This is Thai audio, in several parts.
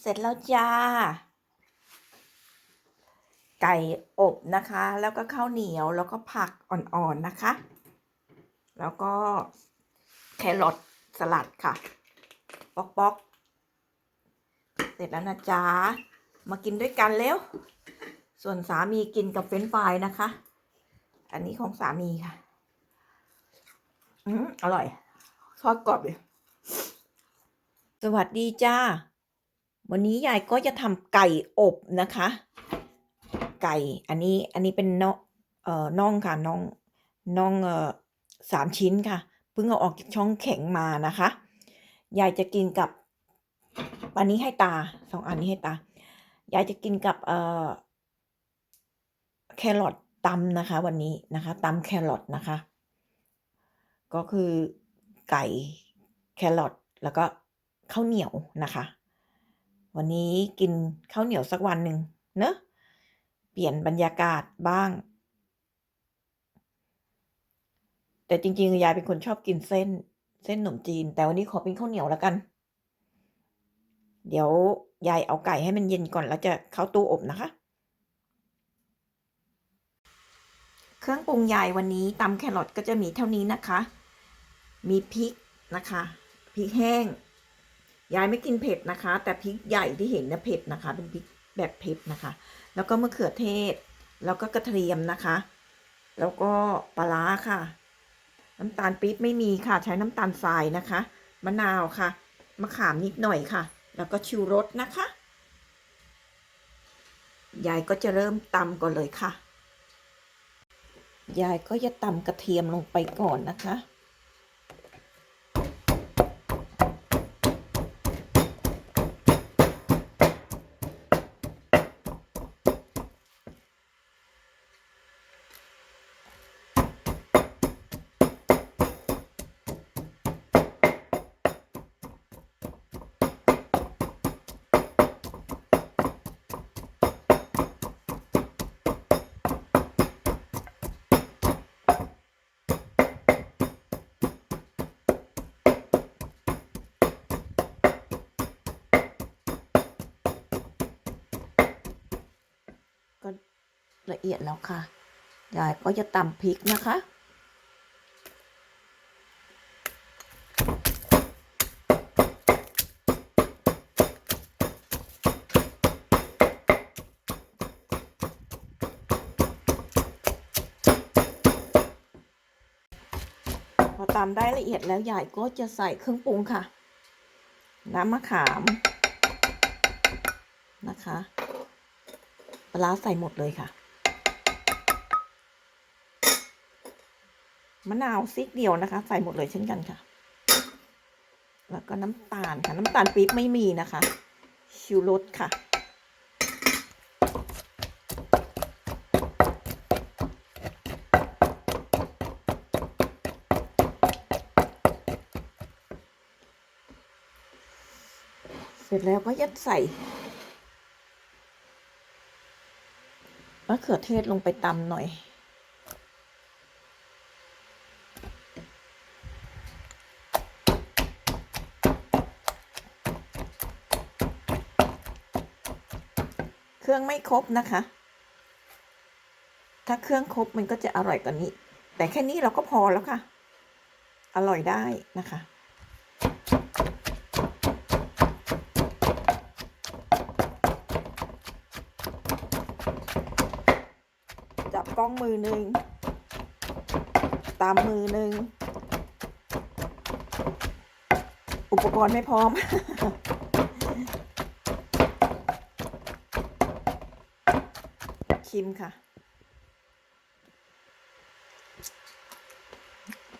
เสร็จแล้วจ้า ไก่อบนะคะ แล้วก็ข้าวเหนียวแล้วก็ผักอ่อนๆนะคะ แล้วก็แครอทสลัดค่ะ ป๊อกๆ เสร็จแล้วนะจ๊ะ มากินด้วยกันเร็วส่วนสามีกินกับเฟรนฟรายนะคะ อันนี้ของสามีค่ะ อืมอร่อย ทอดกรอบเลยสวัสดีจ้า วันนี้ยายก็จะทำไก่อบนะคะ ไก่อันนี้อันนี้เป็นน่องเอ่อน่องค่ะน่องน่องเอ่อสามชิ้นค่ะเพิ่งเอาออกจากช่องแข็งมานะคะยายจะกินกับอันนี้ให้ตาสองอันนี้ให้ตายายจะกินกับเอ่อแครอทตำนะคะ วันนี้นะคะตำแครอทนะคะ ก็คือไก่แครอทแล้วก็ข้าวเหนียวนะคะ วันนี้กินข้าวเหนียวสักวันหนึ่งเนอะเปลี่ยนบรรยากาศบ้าง แต่จริงๆยายเป็นคนชอบกินเส้น เส้นขนมจีน แต่วันนี้ขอเป็นข้าวเหนียวแล้วกัน เดี๋ยวยายเอาไก่ให้มันเย็นก่อนแล้วจะเข้าตู้อบนะคะ เครื่องปรุงยายวันนี้ตำแครอทก็จะมีเท่านี้นะคะ มีพริกนะคะ พริกแห้ง ยายไม่กินเผ็ดนะคะ แต่พริกใหญ่ที่เห็นนะเผ็ดนะคะ เป็นพริกแบบเผ็ดนะคะ แล้วก็มะเขือเทศ แล้วก็กระเทียมนะคะ แล้วก็ปลาร้าค่ะ น้ำตาลปี๊บไม่มีค่ะ ใช้น้ำตาลทรายนะคะ มะนาวค่ะมะขามนิดหน่อยค่ะ แล้วก็ชิวรสนะคะ ยายก็จะเริ่มตำก่อนเลยค่ะ ยายก็จะตำกระเทียมลงไปก่อนนะคะ ละเอียดแล้วค่ะยายก็จะตำพริกนะคะ พอตำได้ละเอียดแล้วยายก็จะใส่เครื่องปรุงค่ะ น้ำมะขามนะคะปลาร้าใส่หมดเลยค่ะ มะนาวซิกเดียวนะคะ ใส่หมดเลยเช่นกันค่ะ แล้วก็น้ำตาลค่ะ น้ำตาลปี๊บไม่มีนะคะชิวรสค่ะ เสร็จแล้วก็ยัดใส่มะเขือเทศลงไปตำหน่อย เครื่องไม่ครบนะคะ ถ้าเครื่องครบมันก็จะอร่อยกว่านี้ แต่แค่นี้เราก็พอแล้วค่ะ อร่อยได้นะคะ จับกล้องมือหนึ่ง ตามมือหนึ่ง อุปกรณ์ไม่พร้อม ชิมค่ะ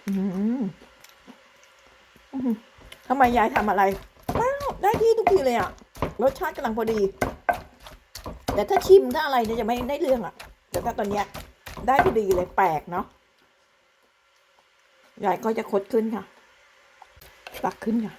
อืมอื้อหือทำไมยายทำอะไรว้าวได้ที่ทุกทีเลยอะรสชาติกำลังพอดี แต่ถ้าชิมถ้าอะไรเนี่ยจะไม่ได้เรื่องอะแต่ถ้าตอนเนี้ย ได้พอดีเลยแปลกเนาะยายก็จะคดขึ้นค่ะ ตักขึ้นค่ะ